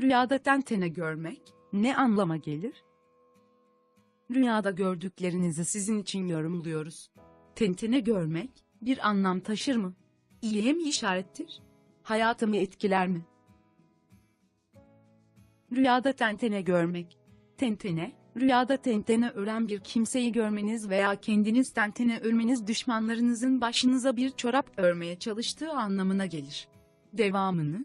Rüyada tentene görmek ne anlama gelir? Rüyada gördüklerinizi sizin için yorumluyoruz. Tentene görmek bir anlam taşır mı? İyiye mi işarettir? Hayatımı etkiler mi? Rüyada tentene görmek. Tentene, rüyada tentene ölen bir kimseyi görmeniz veya kendiniz tentene ölmeniz düşmanlarınızın başınıza bir çorap örmeye çalıştığı anlamına gelir. Devamını,